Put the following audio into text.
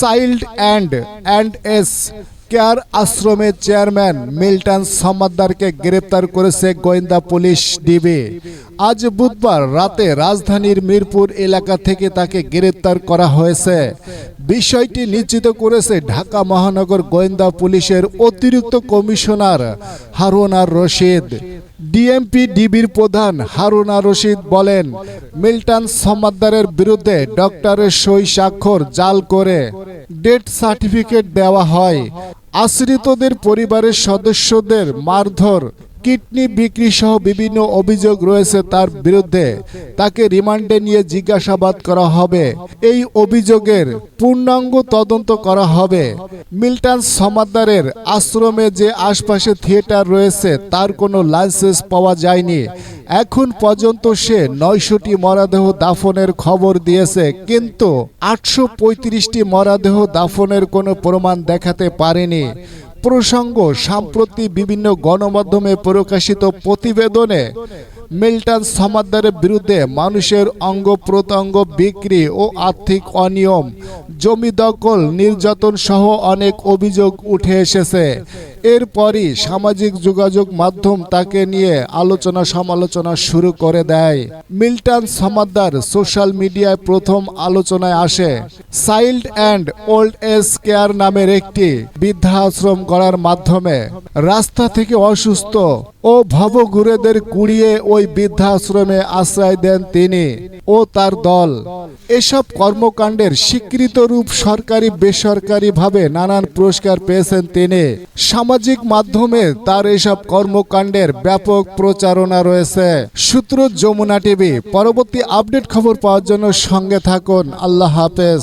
Child and and S care আশ্রমের chairman Milton সমাদ্দারকে গ্রেপ্তার করেছে গোয়েন্দা পুলিশ ডিবি। আজ বুধবার রাতে রাজধানীর মিরপুর এলাকা থেকে তাকে গ্রেপ্তার করা হয়েছে। বিষয়টি নিশ্চিত করেছে ঢাকা মহানগর গোয়েন্দা পুলিশের অতিরিক্ত কমিশনার হারুনার রশিদ। ডিএমপি ডিবির প্রধান হারুনা রশিদ বলেন, মিল্টন সমাদ্দারের বিরুদ্ধে ডক্টরের সই স্বাক্ষর জাল করে ডেথ সার্টিফিকেট দেওয়া হয়। আশ্রিতদের পরিবারের সদস্যদের মারধর কিডনি বিক্রি সহ বিভিন্ন অভিযোগ রয়েছে তার বিরুদ্ধে। তাকে রিমান্ডে নিয়ে জিজ্ঞাসাবাদ করা হবে। এই অভিযোগের পূর্ণাঙ্গ তদন্ত করা হবে। মিল্টন সমাদারের আশ্রমে যে আশপাশে থিয়েটার রয়েছে, তার কোনো লাইসেন্স পাওয়া যায়নি। এখন পর্যন্ত সে নয়শোটি মরাদেহ দাফনের খবর দিয়েছে, কিন্তু আটশো পঁয়ত্রিশটি মরাদেহ দাফনের কোনো প্রমাণ দেখাতে পারেনি। প্রসঙ্গ সম্প্রতি বিভিন্ন গণমাধ্যমে প্রকাশিত প্রতিবেদনে মিল্টন সমাদ্দারের বিরুদ্ধে মানুষের অঙ্গ প্রত্যঙ্গ বিক্রি ও আর্থিক অনিয়ম, জমি দখল, নির্যাতন সহ অনেক অভিযোগ উঠে এসেছে। এরপরই সামাজিক যোগাযোগ মাধ্যম তাকে নিয়ে আলোচনা সমালোচনা শুরু করে দেয়। মিল্টন সমাদ্দার সোশ্যাল মিডিয়ায় প্রথম আলোচনায় আসে, child and old age care নামের একটি বৃদ্ধাশ্রম করার মাধ্যমে। রাস্তা থেকে অসুস্থ ও ভব ভবঘুরেদের কুড়িয়ে ওই বৃদ্ধাশ্রমে আশ্রয় দেন তিনি ও তার দল। এসব কর্মকাণ্ডের স্বীকৃত রূপ সরকারি, বেসরকারি ভাবে নানান পুরস্কার পেয়েছেন তিনি। সামাজিক মাধ্যমে তার এসব কর্মকাণ্ডের ব্যাপক প্রচারণা রয়েছে। সূত্র যমুনা টিভি, পরবর্তী আপডেট খবর পাওয়ার জন্য সঙ্গে থাকুন। আল্লাহ হাফেজ।